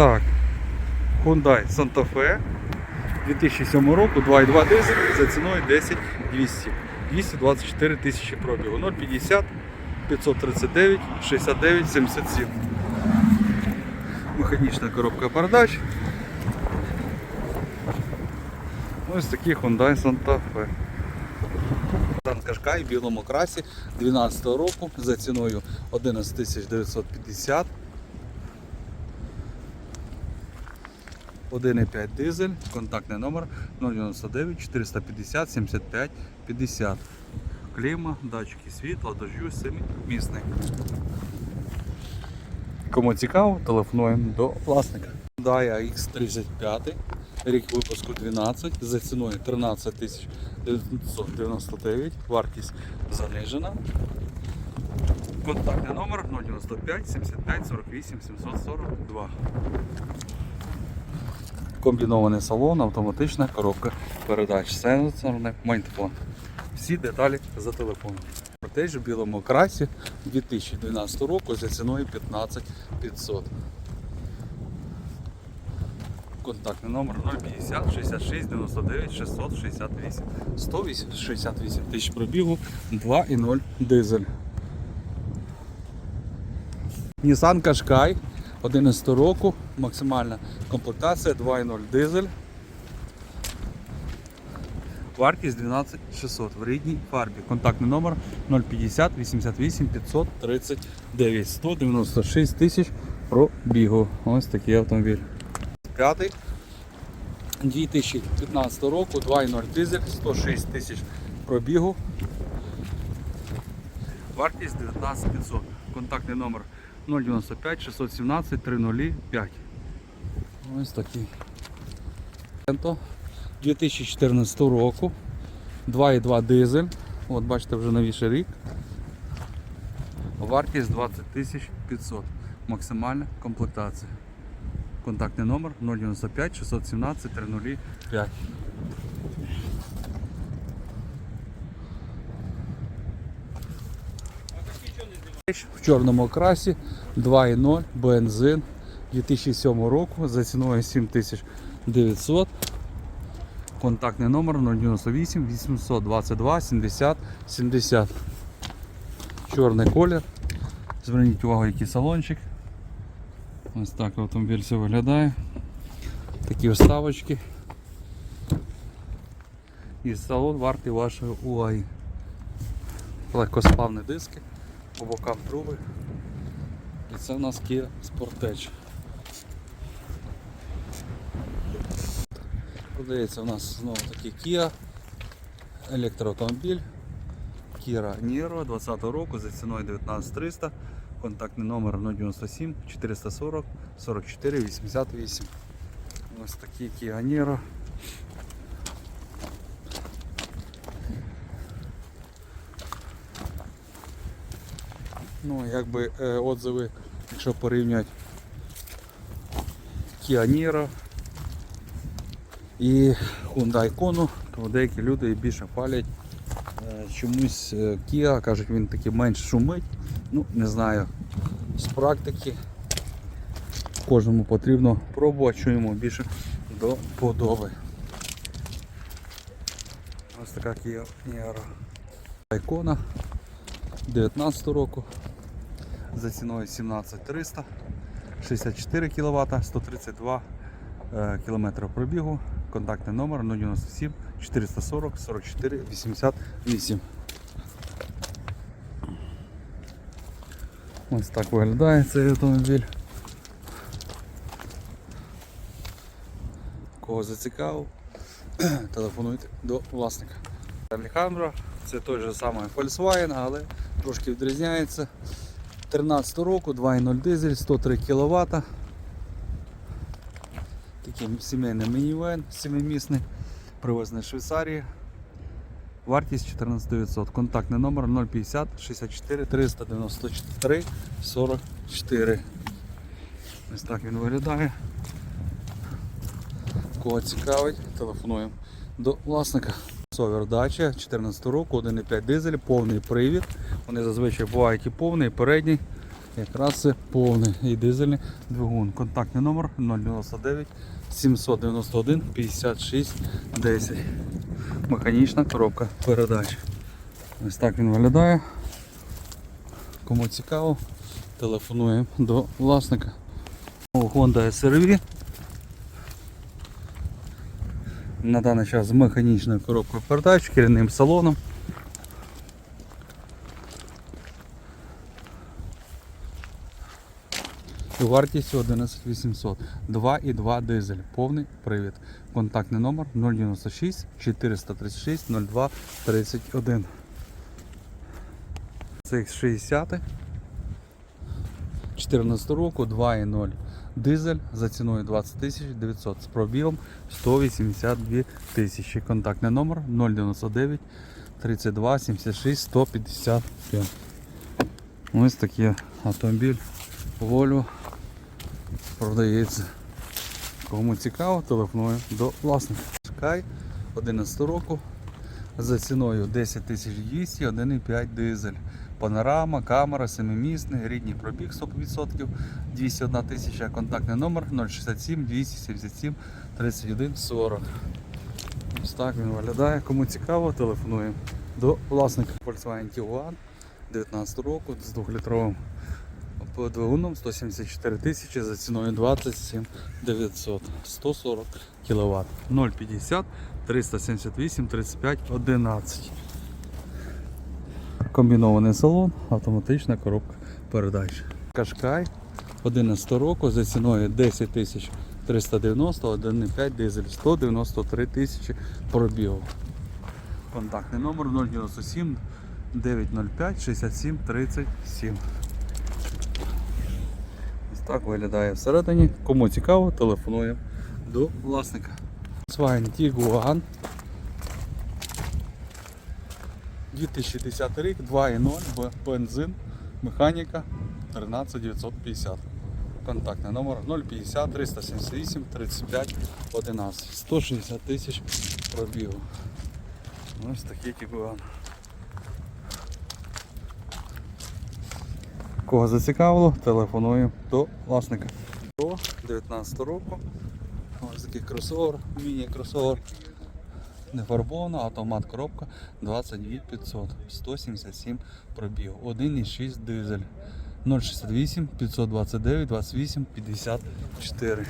Так, Hyundai Santa Fe 2007 року, 2.2 дизель за ціною 10 200. 224 тисячі пробігу. 050 539 69 77. Механічна коробка передач. Ось такий Hyundai Santa Fe. Кашкай в білому красі 12 року за ціною 11 950. 1,5 дизель, контактний номер 099 450 75 50. Кліма, датчики світла, дождю, семимісний. Кому цікаво, телефонуємо до власника. Hyundai X35, рік випуску 12, за ціною 13 999, вартість занижена. Контактний номер 095 75 48 742. Комбінований салон, автоматична коробка передач, сенсорний майтфон. Всі деталі за телефоном. Протеж в білому красі 2012 року за ціною 15 500. Контактний номер 050 66 99 668 168 тисяч пробігу 2,0 дизель. Nissan Qashqai 11 року, максимальна комплектація 2.0 дизель. Вартість 12 600 в рідній фарбі. Контактний номер 050 88 539 196 тисяч пробігу. Ось такий автомобіль. П'ятий 2015 року, 2.0 дизель, 106 тисяч пробігу. Вартість 19 500. Контактний номер 095 617 305. Ось такий. 2014 року. 2,2 дизель. От бачите, вже новіший рік. Вартість 20 500. Максимальна комплектація. Контактний номер 095 617 305. В чорному окрасі 2.0 бензин 2007 року за ціною 7900. Контактний номер 098 822 70 70. Чорний колір. Зверніть увагу, який салончик. Ось так автомобіль все виглядає. Такі вставочки. І салон вартий вашої уваги. Легкосплавні диски по бокам труби. І це в нас Kia Sportage. Продається у нас знову таки Kia електроавтомобіль Kia Niro 20 року за ціною 19300. Контактний номер 097 440 44 88. Ось такий Kia Niro. Ну, якби е, отзиви, якщо Kia Niro і Hyundai Kona, то деякі люди більше палять е, чомусь е, Kia, кажуть, він такий менш шумить. Ну, не знаю. З практики кожному потрібно пробувати, що йому більше до подоби. Ось така Kia Niro. Icona 19 року за ціною 17300, 64 кВт, 132 км пробігу, контактний номер 097 440 44 88. Ось так виглядає цей автомобіль. Кого зацікавив, телефонуйте до власника. Алехандро, це той же самий Volkswagen, але трошки відрізняється. 13 року, 2.0 дизель, 103 кВт. Такий сімейний мінівен, 7-місний, привезений з Швейцарії. Вартість 14900. Контактний номер 050 64 393 44. Ось так він виглядає. Кого цікавить, телефонуємо до власника. Совер дача 14 року, 1,5 дизель, повний привід. Вони зазвичай бувають і повний, і передній. Якраз повний і дизельний двигун. Контактний номер 099 791 56 10. Механічна коробка передач. Ось так він виглядає. Кому цікаво, телефонуємо до власника. Honda SRV. На даний час з механічною коробкою передач, керівним салоном. І вартістю 11800. 2,2 дизель. Повний привід. Контактний номер 096 436 02 31. CX60 14 року 2,0 дизель за ціною 20 900 з пробігом 182 тисячі. Контактний номер 099 32 76 155. Ось такий автомобіль Volvo продається. Кому цікаво, телефоную до власника. Sky 11 року за ціною 10 200, 1,5 дизель. Панорама, камера, семимісний, рідний пробіг 100%, 201 тисяча, контактний номер 067 277 31 40. Ось так він виглядає. Кому цікаво, телефонуємо до власника Volkswagen Tiguan 19 року з 2-літровим двигуном 174 тисячі за ціною 27 900 140 кВт 050 378 35 11 комбінований салон, автоматична коробка передач. Кашкай 11 року за ціною 10 тисяч 390, 1,5 дизель 193 тисячі пробігу. Контактний номер 097 905 67 37. Ось так виглядає всередині. Кому цікаво, телефонуємо до власника. Volkswagen Tiguan 2010 рік, 2.0, бензин, механіка 13950. Контактний номер 050 378 35 11. 160 тисяч пробігу. Ось такий Tiguan. Кого зацікавило, телефонуємо до власника. До 19 року. Ось такий кросовер, міні-кросовер. Не фарбована, автомат коробка 22500, 177 пробіг, 1,6 дизель, 068 529 28 54.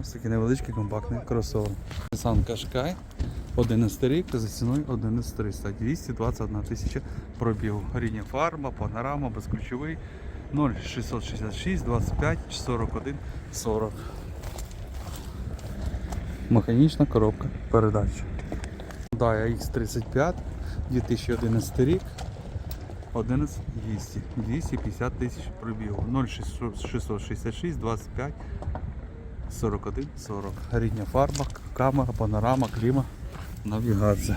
Ось такий невеличкий компактний кросовер. Nissan Qashqai 11 рік за ціною 11300, 221 тисяча пробігу. Рідня фарба, панорама, безключовий 0666 25 41 40. Механічна коробка передач. Hyundai X35 2011 рік 11 200 250 тисяч пробігу 0666 25 41 40 рідня фарба, камера, панорама, кліма, навігація.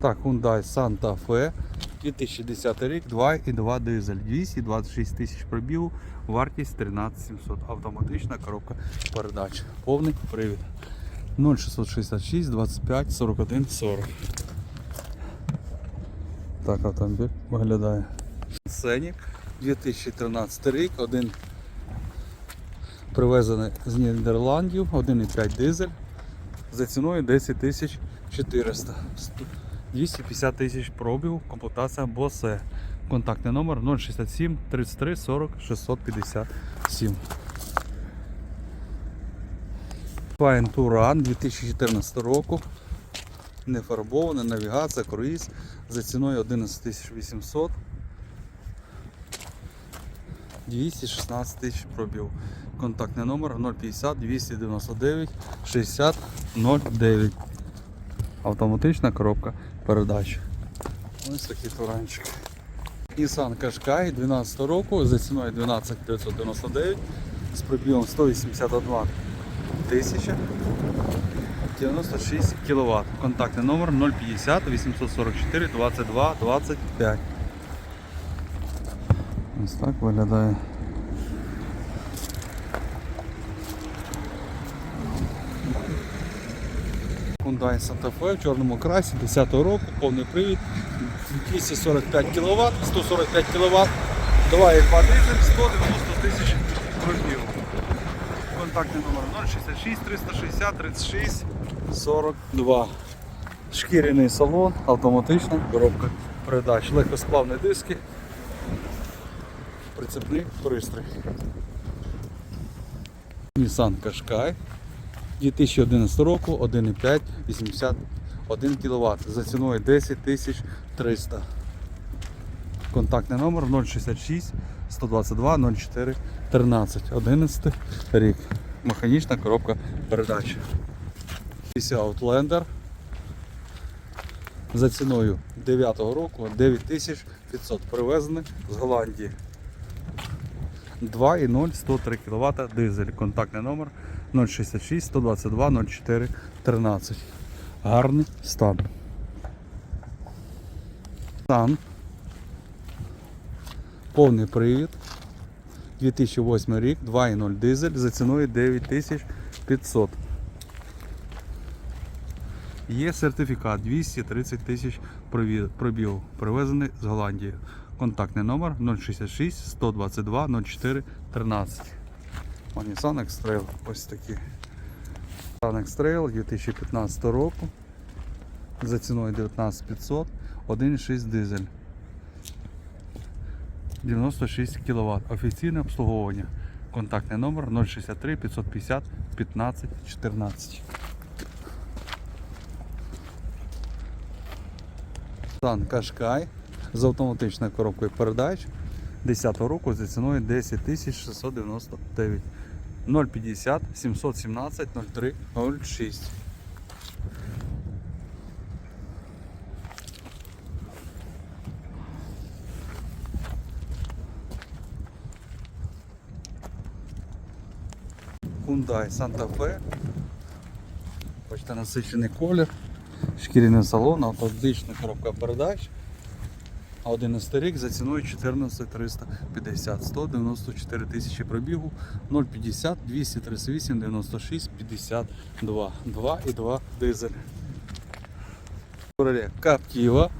Так, Hyundai Santa Fe 2010 рік, 2,2 дизель, 226 тисяч пробігу, вартість 13700, автоматична коробка передач, повний привід. 0666 25 41 40. Так автомобіль виглядає. Сценік 2013 рік, один привезений з Нідерландів, 1,5 дизель. За ціною 10 400. 250 тисяч пробів, комплектація Bose. Контактний номер 067 33 40 657. Fine Touran 2014 року. Не фарбована, навігація, круїз за ціною 11 800. 216 тисяч пробів. Контактний номер 050 299 60 09. Автоматична коробка передач. Ось такий туранчик. Nissan Qashqai 12 року за ціною 12 999 з пробігом 181 тисяча 96 кВт. Контактний номер 050 844 22 25. Ось так виглядає. Hyundai Santa Fe в чорному красі 10 року, повний привід, 245 кВт, 145 кВт, 2,2 дизель, 190 тисяч пробігу. Контактний номер 066 360 36 42. Шкіряний салон, автоматична коробка передач, легкосплавні диски, прицепний пристрій. Nissan Qashqai 2011 року 1,5 81 кВт за ціною 10 300. Контактний номер 066 122 04 13 11 рік. Механічна коробка передач. Outlander за ціною 9 року 9500 привезений з Голландії. 2,0 103 кВт дизель. Контактний номер 066 122 04 13. Гарний стан. Стан. Повний привід. 2008 рік, 2,0 дизель за ціною 9500. Є сертифікат 230 тисяч пробі- пробігу, привезений з Голландії. Контактний номер 066 122 04 13. О, Nissan X-Trail. Ось такі. Nissan X-Trail 2015 року. За ціною 19500, 1,6 дизель. 96 кВт. Офіційне обслуговування. Контактний номер 063 550 15 14. Сан Кашкай з автоматичною коробкою передач 10 року за ціною 10 699 050 717 03 06. Hyundai Santa Fe. Бачите, насичений колір, шкіряний салон, автоматична коробка передач. А 11 рік за ціною 14 350, 194 тисячі пробігу, 050, 238, 96, 52, 2,2 дизель. Captiva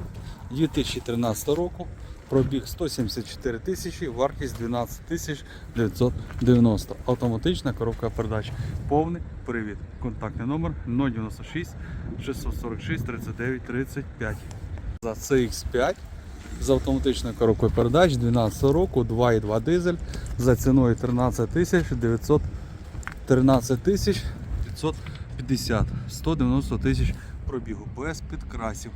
2013 року, пробіг 174 тисячі, вартість 12 тисяч 990. Автоматична коробка передач. Повний привід. Контактний номер 096 646 39 35. За CX5 з автоматичною коробкою передач 12 року, 2,2 дизель за ціною 13 тисяч 900 13 тисяч 550 190 тисяч пробігу без підкрасів.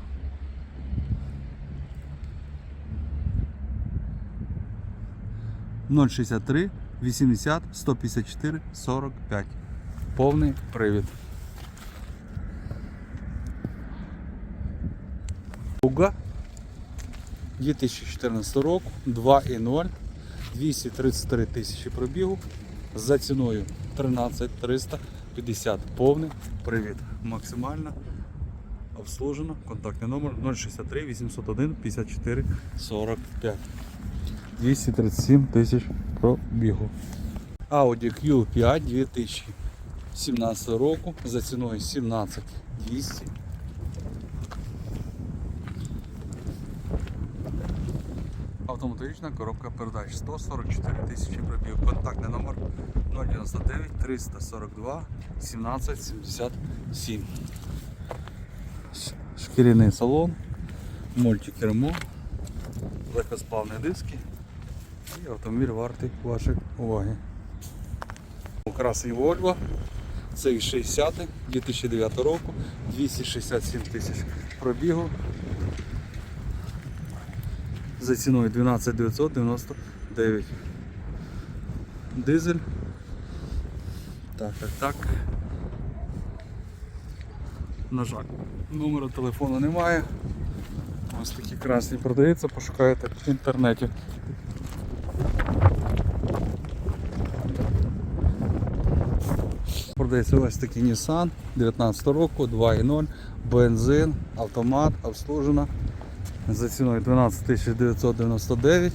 Ноль 63 80 154 45. Повний привід. 2014 року, 2,0, 233 тисячі пробігу за ціною 13 350. Повний привід. Максимально обслужено. Контактний номер 063 801 54 45. 237 тисяч пробігу. Audi Q5 2017 року за ціною 17 Автоматична коробка передач 144 тисячі пробігів. Контактний номер 099 342 17 77. Шкіряний салон, мультикермо, легкосплавні диски і автомобіль вартий вашої уваги. Красний Volvo CX60 2009 року, 267 тисяч пробігу за ціною 12 999. Дизель. Так, так, так. На жаль, номера телефону немає. Ось такі красні продається, пошукаєте в інтернеті. Продається ось такий Nissan 19 року, 2.0, бензин, автомат, обслужена за ціною 12 999,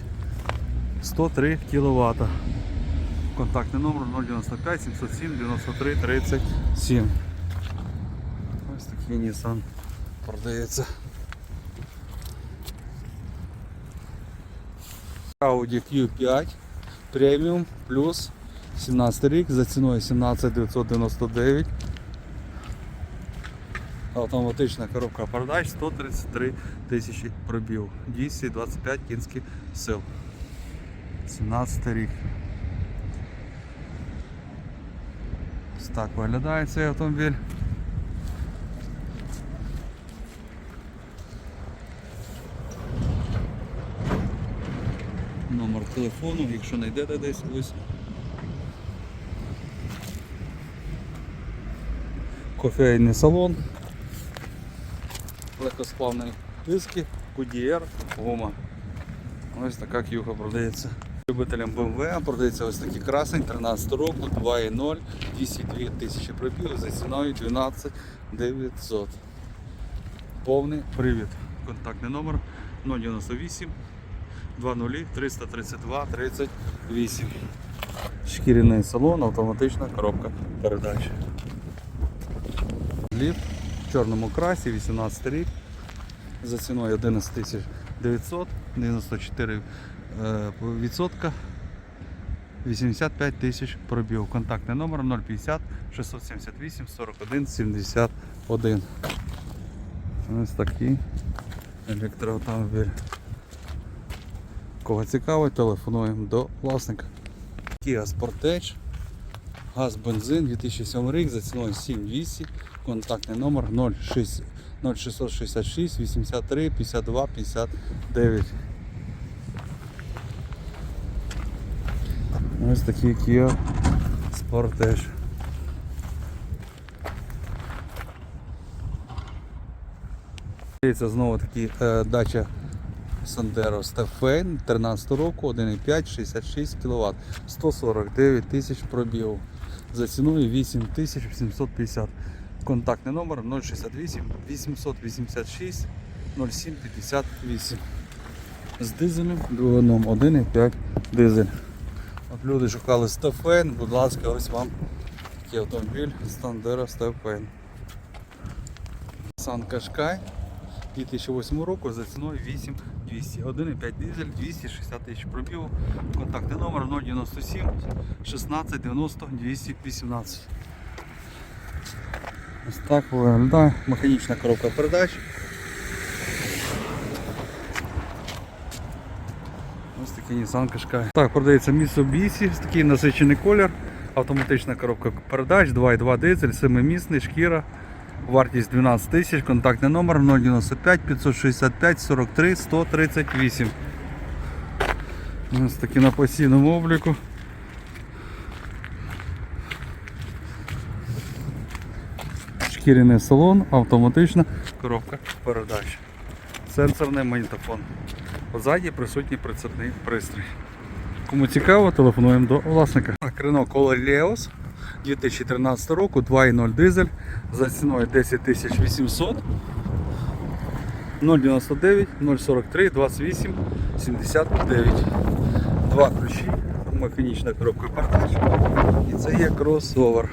103 кВт. Контактний номер 095 707 93 37. Ось такий Nissan продається. Audi Q5 преміум плюс 17 рік за ціною 17 999. Автоматична коробка передач 133 тисячі пробіг. 225 кінських сил. 17 рік. Ось так виглядає цей автомобіль. Номер телефону, якщо знайдете десь ось. Кофейний салон. Легкосплавні диски, QDR, гума. Ось така кюха продається. Любителям BMW продається ось такий красень 13 року, 2.0, 202 тисячі пробігів за ціною 12 900. Повний привід. Контактний номер 098 20 332 38. Шкіряний салон, автоматична коробка передач. Ліп в чорному красі, 18 рік. За ціною 11 900, 94 е, відсотка. 85 тисяч пробіг. Контактний номер 050 678 41 71. Ось такий електроавтомобіль. Кого цікавить, телефонуємо до власника. Kia Sportage. Газ бензин 2007 рік за ціною 7200. Контактний номер 06 0666 83 52 59. Ось такий Kia Sportage. Це знову таки е, дача Sandero Stepfane 13 року, 1,5, 66 кВт, 149 тисяч пробігів. За ціною 8750. Контактний номер 068 886 0758. З дизелем двигуном 1,5 дизель. От люди шукали Stepfane, будь ласка, ось вам такий автомобіль Sandero Stepfane. Nissan Qashqai 2008 року за ціною 8200. 1,5 дизель, 260 тисяч пробігу. Контактний номер 097 16 90 218. Ось так виглядає механічна коробка передач. Ось такий Nissan Qashqai. Так, продається Mitsubishi, такий насичений колір. Автоматична коробка передач, 2,2 дизель, 7-місний, шкіра. Вартість 12 тисяч, контактний номер 095 565 43 138. Ось такі на постійному обліку. Шкіряний салон, автоматична коробка передач. Сенсорний магнітофон. Позаді присутній прицепний пристрій. Кому цікаво, телефонуємо до власника. Renault Color Leos 2013 року, 2.0 дизель за ціною 10 800 099 043 28 79. Два ключі, механічна коробка передач і це є кросовер.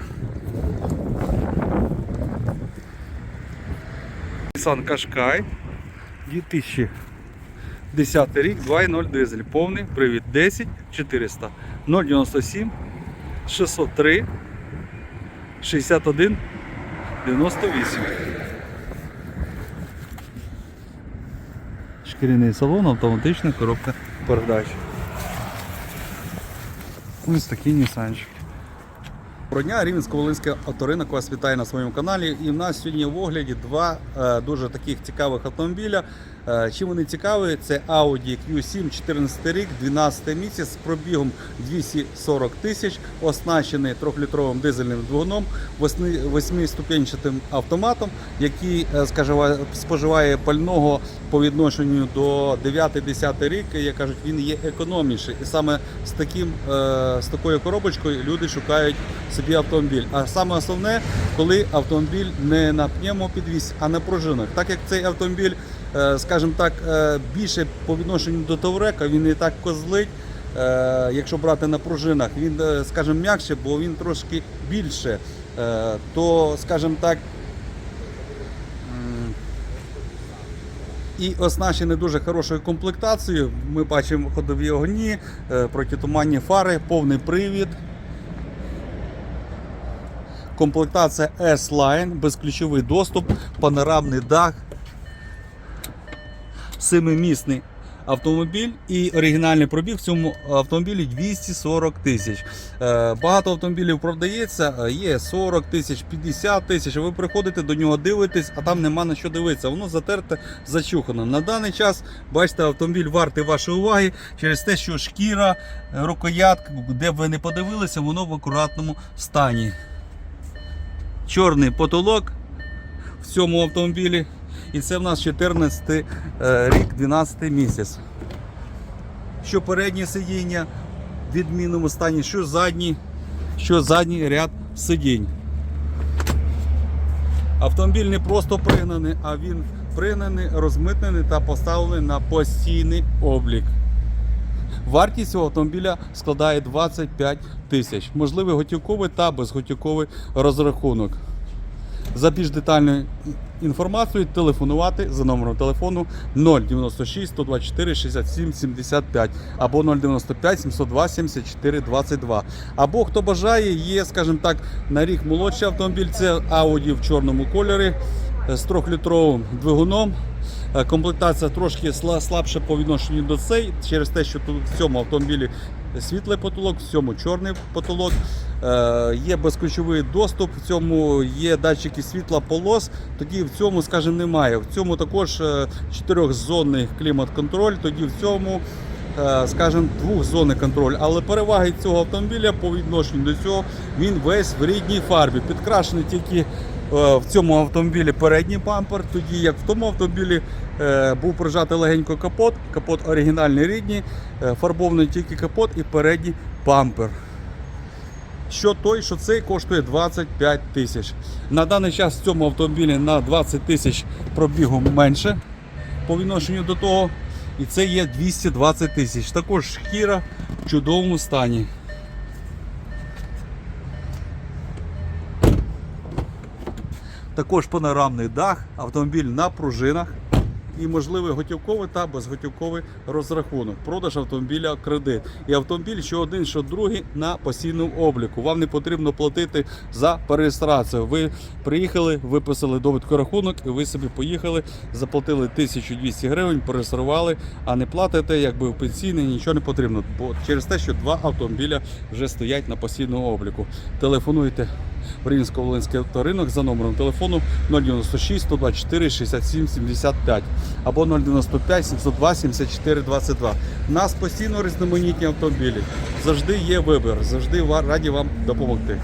Nissan Qashqai 2010 рік, 2.0 дизель, повний привід 10 400 097 603 61 98. Шкіряний салон, автоматична коробка передач. Ось такий Нісанчик. Доброго дня, Рівненсько-Волинське авторинок вас вітає на своєму каналі. І в нас сьогодні в огляді два е, дуже таких цікавих автомобіля. Е, чим вони цікаві? Це Audi Q7 14 рік, 12 місяць з пробігом 240 тисяч, оснащений 3-літровим дизельним двигуном, 8-ступенчатим автоматом, який е, споживає пального по відношенню до 9-10 рік. Як кажуть, він є економніший. І саме з таким е, з такою коробочкою люди шукають собі автомобіль. А саме основне, коли автомобіль не на пневмопідвіз, а на пружинах. Так як цей автомобіль, скажімо так, е, більше по відношенню до Таврека, він не так козлить. Е, Якщо брати на пружинах, він, е, скажімо, м'якше, бо він трошки більше. Е, То, скажімо так, І оснащений дуже хорошою комплектацією. Ми бачимо ходові огні, е, протитуманні фари, повний привід. Комплектація S-Line, безключовий доступ, панорамний дах, семимісний автомобіль і оригінальний пробіг в цьому автомобілі 240 тисяч. Е, Багато автомобілів продається, е, є 40 тисяч, 50 тисяч. Ви приходите до нього, дивитесь, а там нема на що дивитися. Воно затерте, зачухано. На даний час, бачите, автомобіль вартий вашої уваги через те, що шкіра, е, рукоятка, де б ви не подивилися, воно в акуратному стані. Чорний потолок в цьому автомобілі. І це в нас 14 е, рік, 12 місяць. Що переднє сидіння в відмінному стані, що задній, що задній ряд сидінь. Автомобіль не просто пригнаний, а він пригнаний, розмитнений та поставлений на постійний облік. Вартість цього автомобіля складає 25 тисяч. Можливий готівковий та безготівковий розрахунок. За більш детальною інформацією телефонувати за номером телефону 096 124 67 75 або 095 702 74 22. Або хто бажає, є, скажімо так, на рік молодший автомобіль. Це Audi в чорному кольорі з 3-літровим двигуном. Комплектація трошки сла- слабша по відношенню до цей, через те, що тут в цьому автомобілі світлий потолок, в цьому чорний потолок. Е, Є безключовий доступ, в цьому є датчики світла полос, тоді в цьому, скажімо, немає. В цьому також е, чотирьохзонний клімат-контроль, тоді в цьому, е, скажімо, двохзонний контроль. Але переваги цього автомобіля по відношенню до цього він весь в рідній фарбі. Підкрашений тільки в цьому автомобілі передній бампер, тоді як в тому автомобілі е, був прижатий легенько капот, капот оригінальний рідній, е, фарбований тільки капот і передній бампер. Що той, що цей коштує 25 тисяч. На даний час в цьому автомобілі на 20 тисяч пробігу менше по відношенню до того. І це є 220 тисяч. Також шкіра в чудовому стані. Також панорамний дах, автомобіль на пружинах і можливий готівковий та безготівковий розрахунок. Продаж автомобіля кредит. І автомобіль що один, що другий на постійному обліку. Вам не потрібно платити за перереєстрацію. Ви приїхали, виписали довідку рахунок, і ви собі поїхали, заплатили 1200 гривень, перереєстрували, а не платите, якби в пенсійний, нічого не потрібно. Бо через те, що два автомобіля вже стоять на постійному обліку. Телефонуйте Рівненсько-Волинський авторинок за номером телефону 096 124 67 75 або 095 702 74 22. У нас постійно різноманітні автомобілі. Завжди є вибір, завжди раді вам допомогти.